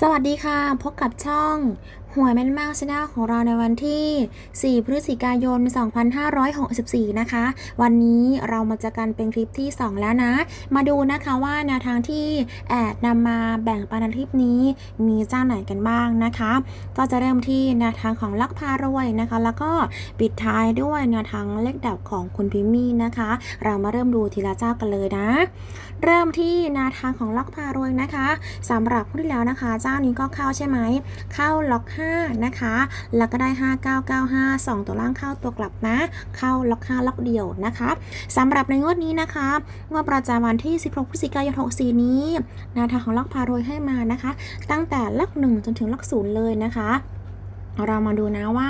สวัสดีค่ะ พบกับช่อง หวยแม่นมากชาแนลของเราในวันที่ 4 พฤศจิกายน 2564 นะคะ วันนี้เรามาจอกันเป็นคลิปที่ 2 แล้วนะ มาดูนะคะว่าแนวทางที่แอดนำมาแบ่งปันในคลิปนี้มีเจ้าไหนกันบ้างนะคะ ก็จะเริ่มที่แนวทางของลักพารวยนะคะ แล้วก็ปิดท้ายด้วยแนวทางเลขดับของคุณพิมมี่นะคะ เรามาเริ่มดูทีละเจ้ากันเลยนะ เริ่มที่แนวทางของลักพารวยนะคะสำหรับผู้ที่แล้วนะคะ เจ้านี้ก็เข้าใช่ไหมเข้าล็อก5นะคะ แล้วก็ได้ 5995 2 ตัวล่างเข้าตัวกลับนะ เข้าล็อก 5 ล็อกเดียวนะคะสำหรับในงวดนี้นะคะงวดประจำวันที่ 16พฤศจิกายน64 นี้นาทางของล็อกพารวยให้มานะคะ ตั้งแต่ล็อก 1 จนถึงล็อก 0 เลยนะคะ เรามาดูนะว่า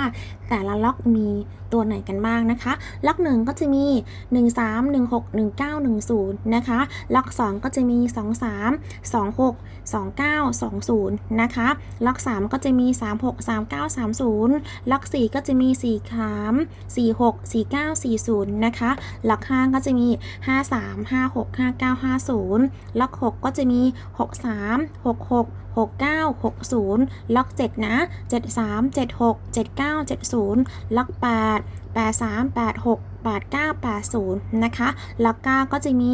แต่ละล็อกมีตัวไหนกันบ้างนะคะ ล็อก 1 ก็จะมี 1 3 1 6 1 9 1 0 นะคะ ล็อก 2 ก็จะมี 2 3 2 6 2 9 2 0 นะคะ ล็อก 3 ก็จะมี 3 6 3 9 3 0 ล็อก 4 ก็จะมี 4 3 4 6 4 9 4 0 นะคะ ล็อก 5 ก็จะมี 5 3 5 6 5 9 5 0 ล็อก 6 ก็จะมี 6 3 6 6 69 60 ล็อก 7 นะ 73 76 79 70 ล็อก 8 83 86 89 80 นะคะ ล็อก 9 ก็จะมี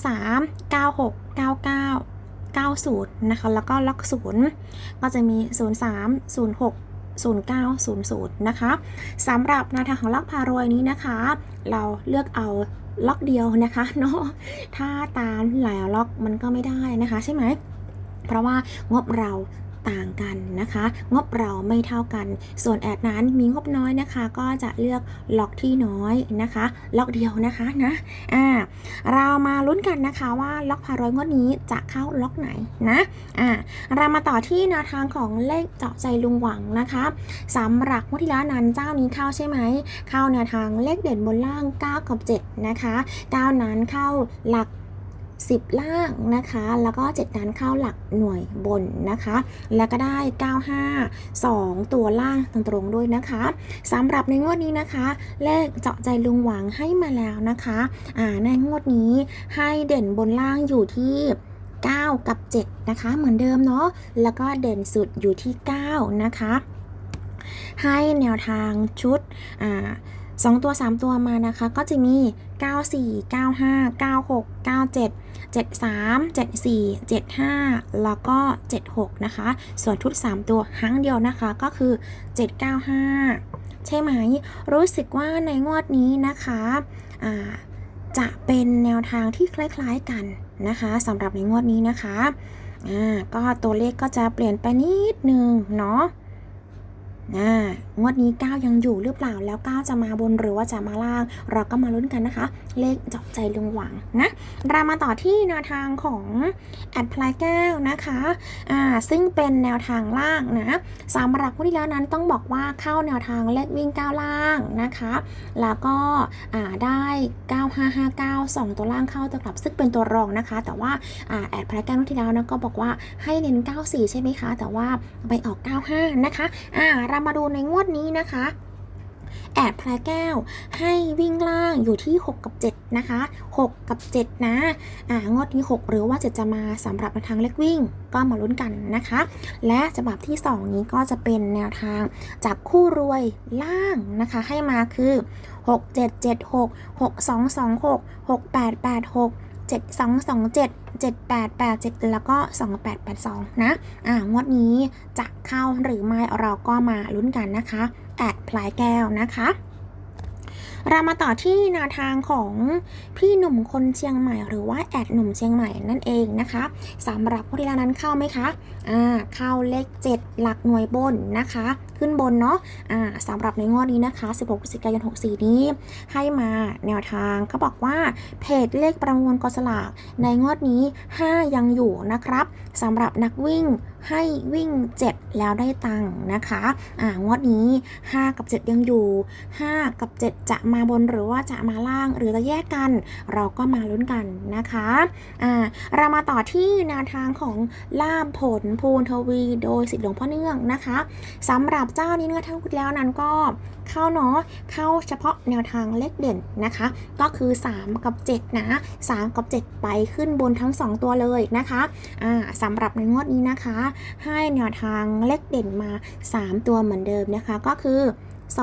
93 96 99 90 นะคะ แล้วก็ล็อก0ก็จะมี 03 06 0900 นะคะสำหรับแนวทางของล็อกพารวยนี้นะคะ เราเลือกเอาล็อกเดียวนะคะเนาะถ้าตามหลายล็อกมันก็ไม่ได้นะคะใช่ไหม เพราะว่างบเราต่างกันนะคะ งบเราไม่เท่ากัน ส่วนแอดนั้นมีงบน้อยนะคะ ก็จะเลือกล็อกที่น้อยนะคะ ล็อกเดียวนะคะนะอ่าเรามาลุ้นกันนะคะว่าล็อกพารอยงวดนี้จะเข้าล็อกไหนนะอ่าเรามาต่อที่แนวทางของเลขเจาะใจลุงหวังนะคะสำหรับงวดที่แล้วนั้นเจ้านี้เข้าใช่ไหมเข้าแนวทางเลขเด่นบนล่าง 9 กับ 7 นะคะ 9 นั้นเข้าหลัก 10 ล่างนะคะ แล้วก็7นั้นเข้าหลักหน่วยบนนะคะ แล้วก็ได้ 95 2 ตัวล่างตรงๆด้วยนะคะสำหรับในงวดนี้นะคะ เลขเจาะใจลุงหวังให้มาแล้วนะคะอ่าในงวดนี้ให้เด่นบนล่างอยู่ที่9 กับ 7 นะคะ เหมือนเดิมเนาะ แล้วก็เด่นสุดอยู่ที่ 9 นะคะ ให้แนวทางชุด อ่าสองตัว 3 ตัวมานะคะ ก็จะมี 94 95 96 97 73 74 75 แล้วก็ 76 นะคะ ส่วนชุด 3 ตัวหางเดียวนะคะก็คือ 795 ใช่ไหม รู้สึกว่าในงวดนี้นะคะจะเป็นแนวทางที่คล้ายๆกันนะคะสำหรับในงวดนี้นะคะ อ่า ก็ตัวเลขก็จะเปลี่ยนไปนิดนึงเนาะ อ่างวดนี้ 9 ยังอยู่หรือเปล่าแล้ว 9 จะมาบนหรือว่าจะมาล่าง เราก็มาลุ้นกันนะคะ เลขจาะใจลุงหวังนะเรามาต่อที่แนวทางของแอดพลายแก้วนะคะอ่าซึ่งเป็นแนวทางล่างนะสำหรับผู้ที่แล้วนั้นต้องบอกว่าเข้าแนวทางเลขวิ่ง 9 ล่างนะคะ แล้วก็อ่าได้ 9559 2 ตัวล่างเข้าตัวกลับซึ่งเป็นตัวรองนะคะ แต่ว่าอ่าแอดพลายแก้วที่แล้วนะก็บอกว่าให้เน้น 94 ใช่ไหมคะ แต่ว่าไปออก 95 นะคะอ่าเรามาดูในงวดนี้นะคะแอดพลายแก้วให้วิ่งล่างอยู่ที่ 6 กับ 7 นะคะ 6 กับ 7 นะอ่างวดนี้6หรือว่า7จะมาสำหรับในทางเล็กวิ่งก็มาลุ้นกันนะคะ และฉบับที่ 2 นี้ก็จะเป็นแนวทางจากคู่รวยล่างนะคะ ให้มาคือ 6 7 7 6 6 2 2 6 6 8 8 6 7 2 2 7 7 8 8 7 แล้วก็ 2 8 8 2 นะ อ่างวดนี้จะเข้าหรือไม่เราก็มาลุ้นกันนะคะแอดพลายแก้วนะคะเรามาต่อที่แนวทางของพี่หนุ่มคนเชียงใหม่ หรือว่าแอดหนุ่มเชียงใหม่นั่นเองนะคะสำหรับผู้ที่แล้วนั้นเข้าไหมคะอ่าเข้าเลข 7 หลักหน่วยบนนะคะ ขึ้นบนเนาะอ่าสำหรับในงวดนี้นะคะ 16พฤศจิกายน 64 นี้ ให้มาแนวทางก็บอกว่าเพจเลขประมวลกอสลากในงวดนี้ 5 ยังอยู่นะครับสำหรับนักวิ่งให้วิ่ง 7 แล้วได้ตังค์นะคะอ่างวดนี้ 5 กับ 7 ยังอยู่ 5 กับ 7 จะมาบนหรือว่าจะมาล่างหรือจะแยกกัน เราก็มาลุ้นกันนะคะอ่าเรามาต่อที่แนวทางของล่ามผลภูนทวี โดยสิทธิหลวงพ่อเนื่องนะคะสำหรับเจ้านี้นะคะทั้งหมดแล้วนั้นก็เข้าเนาะเข้าเฉพาะแนวทางเลขเด่นนะคะ ก็คือ 3 กับ 7 นะ 3 กับ 7 ไปขึ้นบนทั้ง 2 ตัวเลยนะคะอ่าสำหรับในงวดนี้นะคะ ให้แนวทางเลขเด่นมา 3 ตัวเหมือนเดิมนะคะ ก็คือ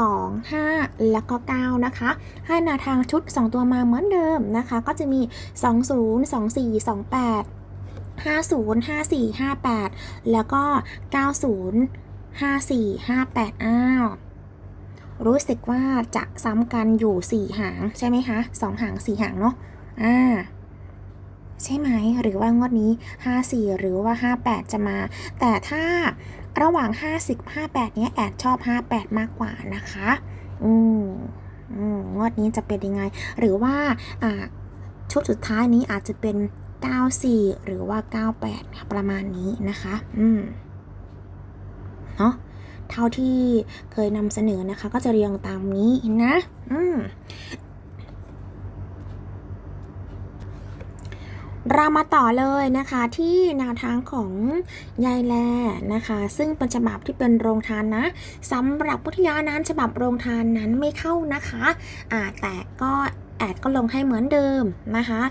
2 5 แล้วก็ 9 นะคะ ให้แนวทางชุด 2 ตัวมาเหมือนเดิมนะคะ ก็จะมี 20 24 28 50 54 58 แล้วก็ 90 54 58อ้าวรู้สึกว่าจะซ้ำกันอยู่ 4 หางใช่ไหมคะ2หาง 4 หางเนาะอ่าใช่ไหมหรือว่างวดนี้ 54 หรือว่า 58 จะมา แต่ถ้าระหว่าง 50 58 เนี้ยแอดชอบ 58 มากกว่านะคะ อืมอืมงวดนี้จะเป็นยังไง หรือว่าอ่าชุดสุดท้ายนี้อาจจะเป็น 94 หรือว่า 98 ประมาณนี้นะคะ อืม เนาะเท่าที่เคยนำเสนอนะคะ ก็จะเรียงตามนี้นะ อืมเรามาต่อเลยนะคะที่แนวทางของยายแลนะคะ ซึ่งเป็นฉบับที่เป็นโรงทานนะสำหรับพุทธยานั้นฉบับโรงทานนั้นไม่เข้านะคะอ่าแต่ก็แอดก็ลงให้เหมือนเดิมนะคะ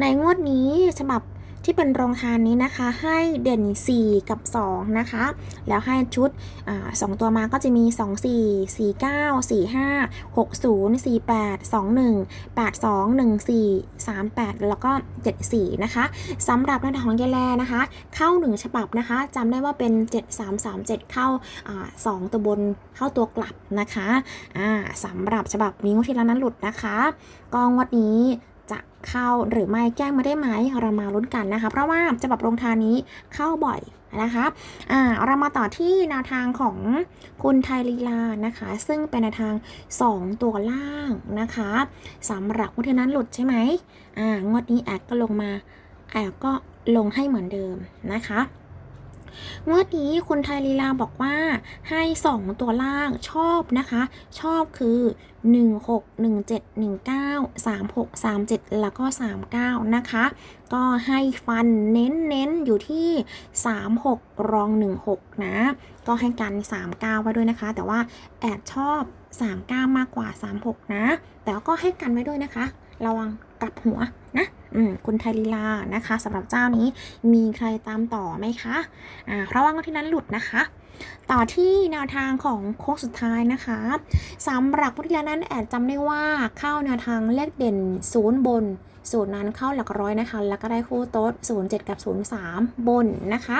ในงวดนี้ฉบับ ที่เป็นโรงทานนี้นะคะ ให้เด่น 4 กับ 2 นะคะ แล้วให้ชุดอสองตัวมาก็จะมี 2 4 4 9 4 5 6 0 4 8 2 1 8 2 1 4 3 8 แล้วก็ 7 4 นะคะสำหรับในทาของยายแลนะคะ เข้า 1 ฉบับนะคะจำได้ว่าเป็น 7 3 3 7 เข้าสองตัวบนเข้าตัวกลับนะคะสำหรับฉบับนี้งวดที่แล้วนั้นหลุดนะคะ กองวัดนี้ จะเข้าหรือไม่แก้ไม่ได้ไหมเรามาลุ้นกันนะคะ เพราะว่าฉบับโรงทานนี้เข้าบ่อยนะคะอ่าเรามาต่อที่แนวทางของคุณไทยลีลานะคะ ซึ่งเป็นแนวทาง 2 ตัวล่างนะคะสำหรับงวดที่นั้นหลุดใช่ไหมอ่างวดนี้แอดก็ลงมาแอดก็ลงให้เหมือนเดิมนะคะ งวดนี้คุณไทยลีลาบอกว่าให้ 2 ตัวล่างชอบนะคะ ชอบคือ 16 17 19 36 37 แล้วก็ 39 นะคะ ก็ให้ฟันเน้นเน้นอยู่ที่ 36 รอง 16 นะ ก็ให้กัน 39 ไว้ด้วยนะคะ แต่ว่าแอดชอบ 39 มากกว่า 36 นะ แต่ก็ให้กันไว้ด้วยนะคะ ระวังกลับหัวนะ อืมคุณไทยลีลานะคะสำหรับเจ้านี้มีใครตามต่อไหมคะอ่าเพราะว่างวดที่นั้นหลุดนะคะ ต่อที่แนวทางของโค้งสุดท้ายนะคะสำหรับพุทธิยานั้นแอดจำได้ว่าเข้าแนวทางเลขเด่นศูนย์บน ศูนย์นั้นเข้าหลักร้อยนะคะ แล้วก็ได้คู่โต๊ด07 กับ 03 บนนะคะ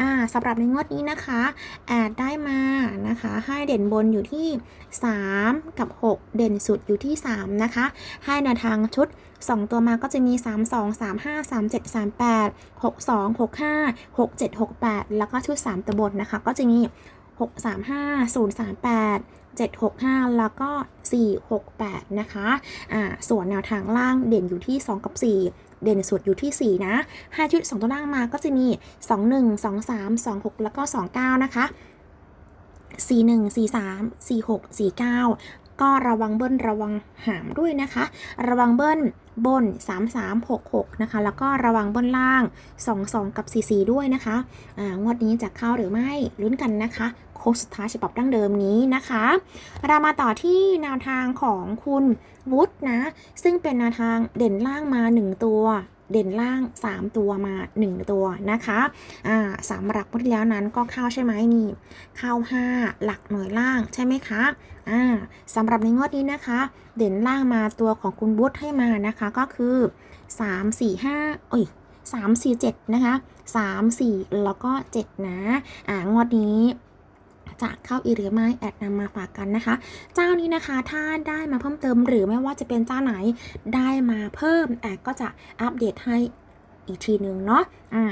อ่าสำหรับในงวดนี้นะคะ แอดได้มานะคะให้เด่นบนอยู่ที่ 3 กับ 6 เด่นสุดอยู่ที่ 3 นะคะ ให้แนวทางชุด 2 ตัวมาก็จะมี 3 2 3 5 3 7 3 8 6 2 6 5 6 7 6 8 แล้วก็ชุด 3 ตัวบนนะคะ ก็จะมี 6 3 5 0 3 8 7 6 5 แล้วก็ 4 6 8 นะคะอ่าส่วนแนวทางล่างเด่นอยู่ที่ 2 กับ 4เด่นสุดอยู่ที่ 4 นะให้ชุด 2 ตัวล่างมาก็จะมี 2 1 2 3 2 6 แล้วก็ 2 9 นะคะ 4 1 4 3 4 6 4 9 ก็ระวังเบิ้ลระวังหามด้วยนะคะ ระวังเบิ้ล บน 3 3 6 6 นะคะ แล้วก็ระวังบนล่าง 2 2 กับ 4 4 ด้วยนะคะอ่างวดนี้จะเข้าหรือไม่ลุ้นกันนะคะ โค้งสุดท้ายฉบับดั้งเดิมนี้นะคะ เรามาต่อที่แนวทางของคุณวุฒินะ ซึ่งเป็นแนวทางเด่นล่างมา 1 ตัว เด่นล่าง 3 ตัวมา 1 ตัวนะคะอ่าสำหรับพุทธแล้วนั้นก็เข้าใช่ไหมนี่เข้า 5 หลักหน่วยล่างใช่ไหมคะอ่าสำหรับในงวดนี้นะคะ เด่นล่างมาตัวของคุณวุฒิให้มานะคะก็คือ 3 4 5เอ้ย3 4 7 นะคะ 3 4 แล้วก็ 7 นะ อ่างวดนี้ จะเข้าอีหรือไม่แอดนำมาฝากกันนะคะ เจ้านี้นะคะถ้าได้มาเพิ่มเติมหรือไม่ว่าจะเป็นเจ้าไหนได้มาเพิ่มแอดก็จะอัปเดตให้อีกทีหนึ่งเนาะอ่า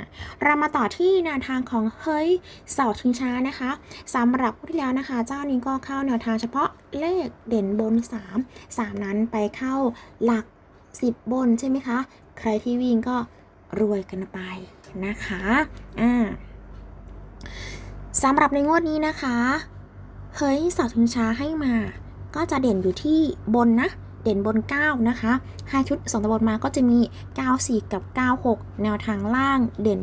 เรามาต่อที่แนวทางของเฮ้ยเสาชิงช้านะคะสำหรับผู้ที่แล้วนะคะ เจ้านี้ก็เข้าแนวทางเฉพาะเลขเด่นบน 3 3 นั้นไปเข้าหลัก 10 บนใช่ไหมคะ ใครที่วิ่งก็รวยกันไปนะคะอ่า สำหรับในงวดนี้นะคะ เฮ้ยเสาชิงช้าให้มา ก็จะเด่นอยู่ที่บนนะ เด่นบน 9 นะคะให้ชุด2ตัวบนมาก็จะมี 94 กับ 96 แนวทางล่างเด่น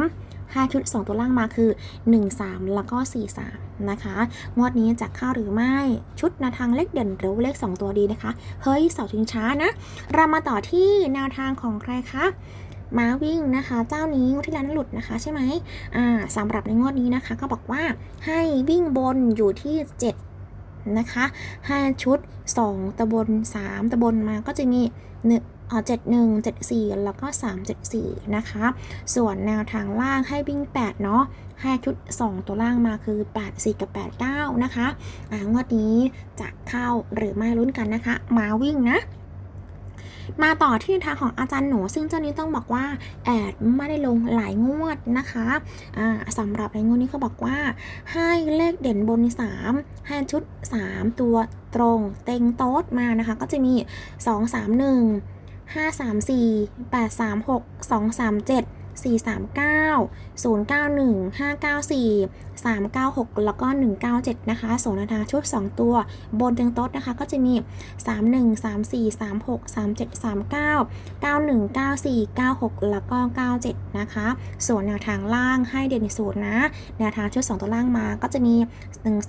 3 5 ชุด 2 ตัวล่างมาคือ 1 3 แล้วก็ 4 3 นะคะ งวดนี้จะเข้าหรือไม่ชุดแนวทางเลขเด่นหรือเลข 2 ตัวดีนะคะ เฮ้ยเสาชิงช้านะ เรามาต่อที่แนวทางของใครคะ ม้าวิ่งนะคะ เจ้านี้งวดที่แล้วนั้นหลุดนะคะใช่ไหมอ่าสำหรับในงวดนี้นะคะ ก็บอกว่าให้วิ่งบนอยู่ที่ 7 นะคะ 5 ชุด 2ตะบน 3ตะบนมาก็จะมี1อ๋อ71 74แล้วก็374นะคะ ส่วนแนวทางล่างให้วิ่ง8เนาะ5ชุด2ตัวล่างมาคือ8 4กับ8 9นะคะอ่างวดนี้จะเข้าหรือไม่ลุ้นกันนะคะ มาวิ่งนะ มาต่อที่ทางของอาจารย์หนูซึ่งเจ้านี้ต้องบอกว่าแอดไม่ได้ลงหลายงวดนะคะอ่าสำหรับในงวดนี้เขาบอกว่า ให้เลขเด่นบน 3 ให้ชุด 3 ตัวตรงเต็งโต๊ดมานะคะ ก็จะมี 2 3 1 5 3 4 8 3 6 2 3 7 4 3 9 0 9 1 5 9 4 3 9 6 แล้วก็ 197 นะคะส่วนแนวทางชุด 2 ตัว บนเต็งโต๊ดนะคะ ก็จะมี 3 1 3 4 3 6 3 7 3 9 91 94 96 แล้วก็ 97 นะคะ ส่วนแนวทางล่างให้เด่นสูตรนะ แนวทางชุด 2 ตัวล่างมาก็จะมี 10 20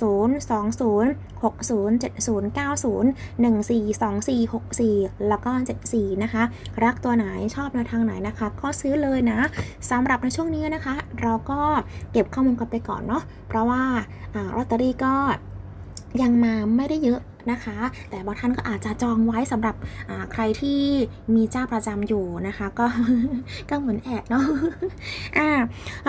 60 70 90 14 24 64 แล้วก็ 74 นะคะ รักตัวไหนชอบแนวทางไหนนะคะ ก็ซื้อเลยนะสำหรับในช่วงนี้นะคะ เราก็เก็บข้อมูลกันไปก่อนเนาะเพราะว่าอลอตเตอรี่ก็ยังมาไม่ได้เยอะนะคะ แต่บางท่านก็อาจจะจองไว้สำหรับใครที่มีเจ้าประจำอยู่นะคะ ก็ก็เหมือนแอดเนาะอ่า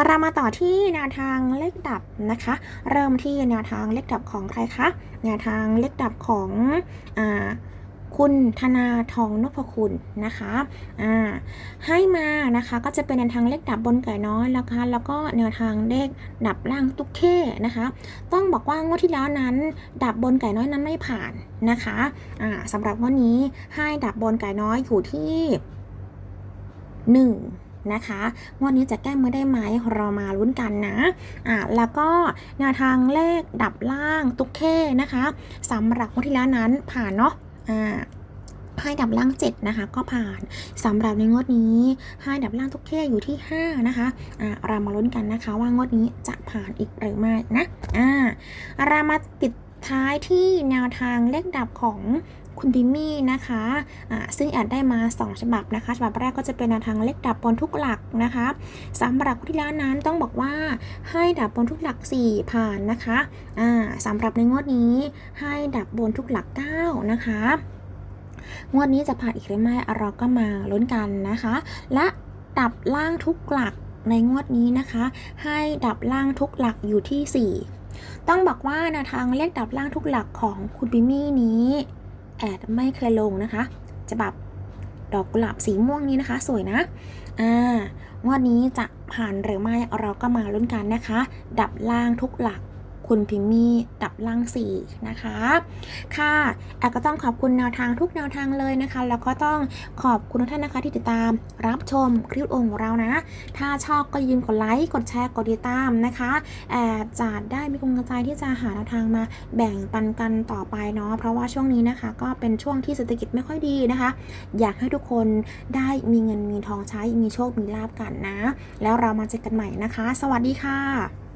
เรามาต่อที่แนวทางเลขดับนะคะ เริ่มที่แนวทางเลขดับของใครคะแนวทางเลขดับของอ่า คุณธนาทองนพคุณนะคะอ่าให้มานะคะก็จะเป็นแนวทางเลขดับบนไก่น้อยแล้วคะแล้วก็แนวทางเลขดับล่างตุ๊กเข้นะคะ ต้องบอกว่างวดที่แล้วนั้น ดับบนไก่น้อยนั้นไม่ผ่านนะคะอ่าสำหรับงวันนี้ให้ดับบนไก่น้อยอยู่ที่หนึ่งนะคะงวดนี้จะแก้มือได้ไหมเรามาลุ้นกันนะอ่าแล้วก็แนวทางเลขดับล่างตุ๊กเข้นะคะสำหรับงวดที่แล้วนั้นผ่านเนาะ อ่าให้ดับล่าง 7 นะคะ ก็ผ่านสำหรับในงวดนี้ให้ดับล่างทุกเข้อยู่ที่ 5 นะคะอ่าเรามาลุ้นกันนะคะ ว่างวดนี้จะผ่านอีกหรือไม่นะอ่าเรามาปิดท้ายที่แนวทางเลขดับของ คุณพิมมี่นะคะอ่าซึ่งแอดได้มา 2 ฉบับนะคะ ฉบับแรกก็จะเป็นแนวทางเลขดับบนทุกหลักนะคะสำหรับที่แล้วนั้นต้องบอกว่าให้ดับบนทุกหลัก 4 ผ่านนะคะอ่าสำหรับในงวดนี้ให้ดับบนทุกหลัก 9 นะคะงวดนี้จะผ่านอีกหรือไม่เราก็มาลุ้นกันนะคะ และดับล่างทุกหลักในงวดนี้นะคะ ให้ดับล่างทุกหลักอยู่ที่ 4 ต้องบอกว่าแนวทางเลขดับล่างทุกหลักของคุณบิมี่นี้ แอดไม่เคยลงนะคะจะแบบดอกกุหลาบสีม่วงนี้นะคะ สวยนะอ่างวดนี้จะผ่านหรือไม่เราก็มาลุ้นกันนะคะ ดับล่างทุกหลัก คุณพิมมี่ดับล่าง4นะคะ ค่ะแอดก็ต้องขอบคุณแนวทางทุกแนวทางเลยนะคะ แล้วก็ต้องขอบคุณทุกท่านนะคะที่ติดตามรับชมคลิปวิดีโอของเรานะ ถ้าชอบก็อย่าลืมกดไลค์กดแชร์กดติดตามนะคะแอดจะได้มีกำลังใจที่จะหาแนวทางมาแบ่งปันกันต่อไปเนาะเพราะว่าช่วงนี้นะคะ ก็เป็นช่วงที่เศรษฐกิจไม่ค่อยดีนะคะ อยากให้ทุกคนได้มีเงินมีทองใช้มีโชคมีลาบกันนะ แล้วเรามาเจอกันใหม่นะคะ สวัสดีค่ะ